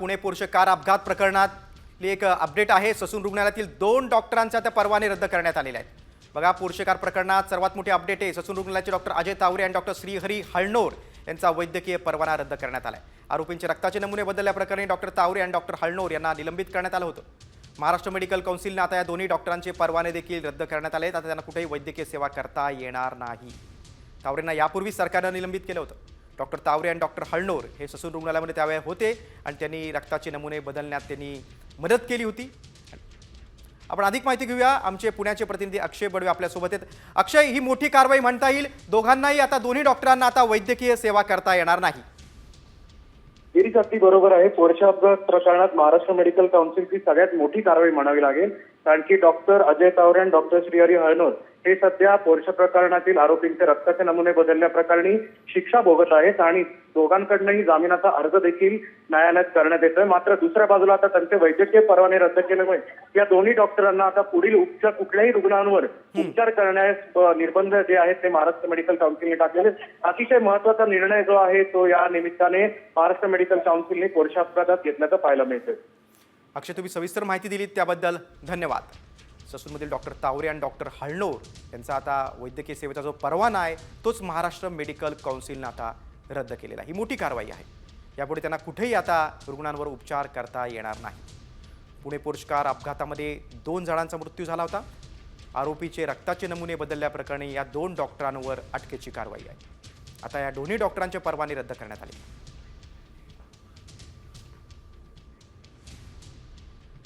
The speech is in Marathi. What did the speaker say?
पुणे पुरुष कार अपघात प्रकरणातली एक अपडेट आहे. ससून रुग्णालयातील दोन डॉक्टरांचा त्या परवाने रद्द करण्यात आलेले आहेत. बघा पुरुषकार प्रकरणात सर्वात मोठी अपडेट आहे. ससून रुग्णालयाचे डॉक्टर अजय तावरे आणि डॉक्टर श्रीहरी हळणोर यांचा वैद्यकीय परवाना रद्द करण्यात आला आहे आरोपींचे रक्ताचे नमुने बदलल्याप्रकरणी डॉक्टर तावरे आणि डॉक्टर हळणोर यांना निलंबित करण्यात आलं होतं. महाराष्ट्र मेडिकल कौन्सिलनं आता या दोन्ही डॉक्टरांचे परवाने देखील रद्द करण्यात आले आहेत आता त्यांना कुठेही वैद्यकीय सेवा करता येणार नाही. तावरेंना यापूर्वी सरकारनं निलंबित केलं होतं. डॉक्टर तावरे आणि डॉक्टर हळणोर हे ससून रुग्णालयामध्ये त्यावेळेस होते आणि त्यांनी रक्ताचे नमुने बदलण्यात त्यांनी मदत केली होती. आपण अधिक माहिती घेऊया. आमचे पुण्याचे प्रतिनिधी अक्षय बडवे आपल्यासोबत आहेत. अक्षय ही मोठी कारवाई म्हणता येईल? दोघांनाही आता दोन्ही डॉक्टरांना आता वैद्यकीय सेवा करता येणार नाही. अगदी बरोबर आहे. पोरच्या अपघात प्रकरणात महाराष्ट्र मेडिकल काउन्सिलची सगळ्यात मोठी कारवाई म्हणावी लागेल. कारण की डॉक्टर अजय तावरे आणि डॉक्टर श्रीहरी हळनोर हे सध्या पोरच्या प्रकरणातील आरोपींचे रक्ताचे नमुने बदलल्याप्रकरणी शिक्षा भोगत आहेत आणि दोघांकडनंही जामिनाचा अर्ज देखील न्यायालयात करण्यात येतोय. मात्र दुसऱ्या बाजूला आता त्यांचे वैद्यकीय परवाने रद्द केल्यामुळे या दोन्ही डॉक्टरांना आता पुढील उपचार कुठल्याही रुग्णांवर उपचार करण्यास निर्बंध जे आहेत ते महाराष्ट्र मेडिकल काउन्सिलने टाकलेले अतिशय महत्त्वाचा निर्णय जो आहे तो या निमित्ताने महाराष्ट्र मेडिकल काउन्सिलने पोरच्या अपघातात घेतल्याचं पाहायला मिळतंय. अक्षय तुम्ही सविस्तर माहिती दिलीत त्याबद्दल धन्यवाद. ससूनमधील डॉक्टर तावरे आणि डॉक्टर हळणोर यांचा आता वैद्यकीय सेवेचा जो परवाना आहे तोच महाराष्ट्र मेडिकल काउन्सिलनं आता रद्द केलेला आहे. ही मोठी कारवाई आहे. यापुढे त्यांना कुठेही आता रुग्णांवर उपचार करता येणार नाही. पुणे पुरस्कार अपघातामध्ये दोन जणांचा मृत्यू झाला होता. आरोपीचे रक्ताचे नमुने बदलल्याप्रकरणी या दोन डॉक्टरांवर अटकेची कारवाई आहे. आता या दोन्ही डॉक्टरांचे परवाने रद्द करण्यात आले.